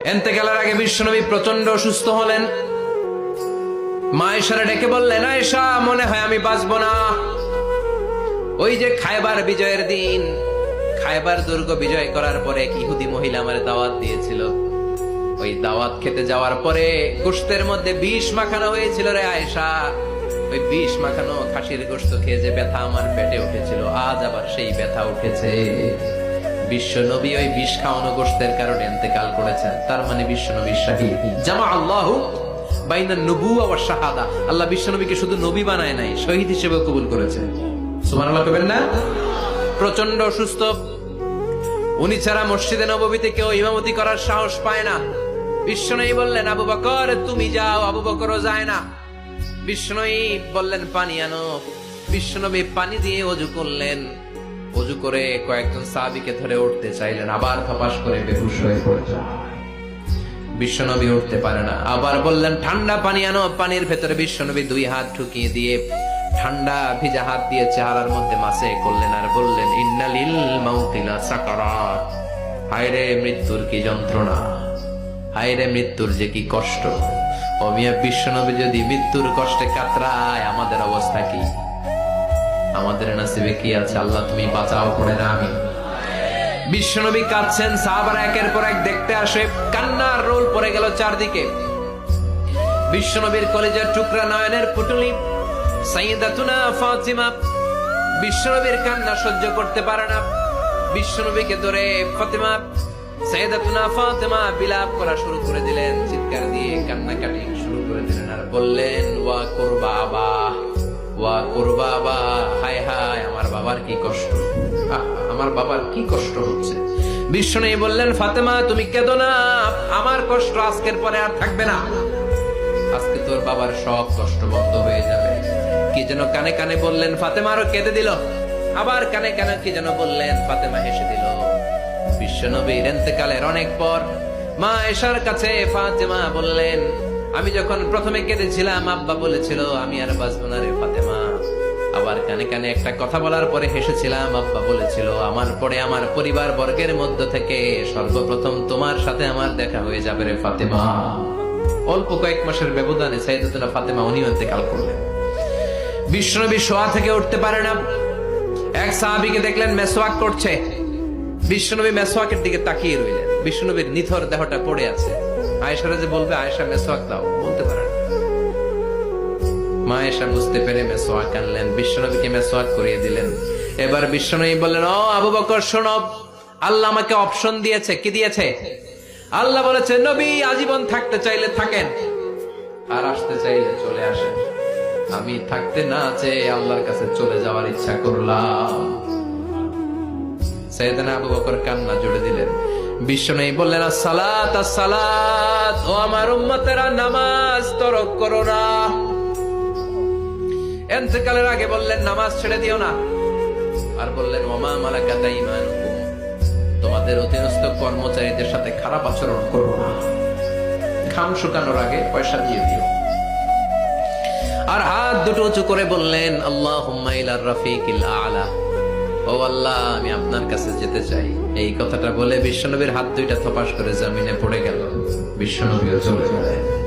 এন্তেকালের আগে বিশ্বনবী প্রচণ্ড অসুস্থ হলেন। মা এসারে ডেকে বললেন, আয়েশা, মনে হয় আমি বাঁচবো না। ওই যে খায়বার বিজয়ের দিন খায়বার দুর্গ বিজয় করার পরে এক ইহুদি মহিলা আমার দাওয়াত দিয়েছিল। ওই দাওয়াত খেতে যাওয়ার পরে গোস্তের মধ্যে বিষ মাখানো হয়েছিল রে আয়েশা। ওই বিষ মাখানো খাসির গোস্ত খেয়ে যে ব্যথা আমার পেটে উঠেছিল, আজ আবার সেই ব্যথা উঠেছে। নবী ওই বিষ খাওয়ানো গোস্তের কারণে এতেকাল করেছেন। তার মানে নবী শাহী। জামা আল্লাহ বাইনা নবুয়া ওয়া শাহাদা। আল্লাহ শুধু নবী বানায় নাই, শহীদ হিসেবে কবুল করেছে কবেন না? প্রচণ্ড অসুস্থ। উনি ছাড়া মসজিদে নববীতে কেউ ইমামতি করার সাহস পায় না। বিষ্ণনয়ী বললেন, আবু বকর, তুমি যাও, আবু বকরও যায় না। বিষ্ণনয়ী বললেন, পানি আনো। বিষ্ণনবী পানি দিয়ে অজু করলেন। অজু করে কয়েকজন সাহাবীকে ধরে উঠতে চাইলেন, আবার থপাস করে বেহুশ হয়ে পড়লেন বিশ্বনবী উঠতে পারে না। আবার বললেন, ঠান্ডা পানি আনো, পানির ভেতরে বিশ্বনবী দুই হাত ঢুকিয়ে দিয়ে ঠান্ডা ভিজা হাত দিয়ে চেহারার মধ্যে মাসে করলেন আর বললেন ইন্নালিল মাউতিলা সাকারাত হায়রে মৃত্যুর কি যন্ত্রণা? হায়রে মৃত্যুর যে কি কষ্ট? অমিয়া, বিশ্বনবী যদি মৃত্যুর কষ্টে কাতরায়, আমাদের অবস্থা কি? আমাদের নাসিবে কি আছে? আল্লাহ, তুমি বাঁচাও করে না আমি বিশ্বনবী কাঁদছেন, সাহাবার একের পর এক দেখতে আসে, কান্নার রোল পড়ে গেল চারদিকে। বিশ্বনবীর কলেজের টুকরা নয়নের পুটুলি সাইয়েদাতুনা ফাতিমা, বিশ্বনবীর কান্না সহ্য করতে পারে না। বিশ্বনবীকে ধরে ফাতিমা সাইয়েদাতুনা ফাতিমা বিলাপ করা শুরু করে দিলেন, চিৎকার দিয়ে কান্নাকাটি শুরু করে দিলেন আর বললেন, ওয়া করবা আবা ওয়া করবা বাবার কি কষ্ট? আমার বাবার কি কষ্ট হচ্ছে? নেই বললেন, ফাতেমা, তুমি কেঁদো না। আমার কষ্ট আজকের পরে আর থাকবে না। আজকে তোর বাবার সব কষ্ট বন্ধ হয়ে যাবে। কি যেন কানে কানে বললেন, ফাতেমা, আরও কেঁদে দিল। আবার কানে কানে কি যেন বললেন, ফাতেমা হেসে দিল। বিশ্বনবীর এতেকালের অনেক পর মা এশার কাছে ফাতেমা বললেন, আমি যখন প্রথমে কেঁদেছিলাম, আব্বা বলেছিল, আমি আর বাঁচবো না রে ফাতেমা। আবার কানে কানে একটা কথা বলার পরে হেসেছিলাম, আব্বা বলেছিল, আমার পরে আমার পরিবার বর্গের মধ্য থেকে সর্বপ্রথম তোমার সাথে আমার দেখা হয়ে যাবে রে ফাতেমা। অল্প কয়েক মাসের ব্যবধানে সাইদুল্লাহ ফাতেমা উনিও ইন্তেকাল করলেন। বিষ্ণবী শোয়া থেকে উঠতে পারে না। এক সাহাবিকে দেখলেন মেসওয়াক করছে। বিষ্ণনবী মেসওয়াকের দিকে তাকিয়ে রইলেন। বিষ্ণনবীর নিথর দেহটা পড়ে আছে। আয়েশারা যে বলবে, আয়েশা মেসওয়াক দাও। বলতে পারে না। মা এসা বুঝতে পেরে মেসোয়াক আনলেন, বিশ্বনবীকে মেসোয়াক করিয়ে দিলেন। এবার বিশ্বনবী বললেন, ও আবু বকর শোনব আল্লাহ আমাকে অপশন দিয়েছে। কি দিয়েছে? আল্লাহ বলেছে, নবী, আজীবন থাকতে চাইলে থাকেন, আর আসতে চাইলে চলে আসেন। আমি থাকতে না চেয়ে আল্লাহর কাছে চলে যাওয়ার ইচ্ছা করলাম। সৈয়দনা আবু বকর কান্না জুড়ে দিলেন। বিশ্বনবী বললেন, আসসালাত আসসালাত, ও আমার উম্মতেরা, নামাজ তরক করো না। এন্তেকালের আগে বললেন, নামাজ ছেড়ে দিও না। আর বললেন, ওমা মালাকাতা ইমানুকুম তোমাদের অধীনস্থ কর্মচারীদের সাথে খারাপ আচরণ করো না। খাম শুকানোর আগে পয়সা দিয়ে দিও। আর হাত দুটো উঁচু করে বললেন আল্লাহ ইলার রফিকিল আলা। ও আল্লাহ, আমি আপনার কাছে যেতে চাই। এই কথাটা বলে বিশ্বনবীর হাত দুইটা থপাস করে জমিনে পড়ে গেল। বিশ্বনবীও চলে গেলেন।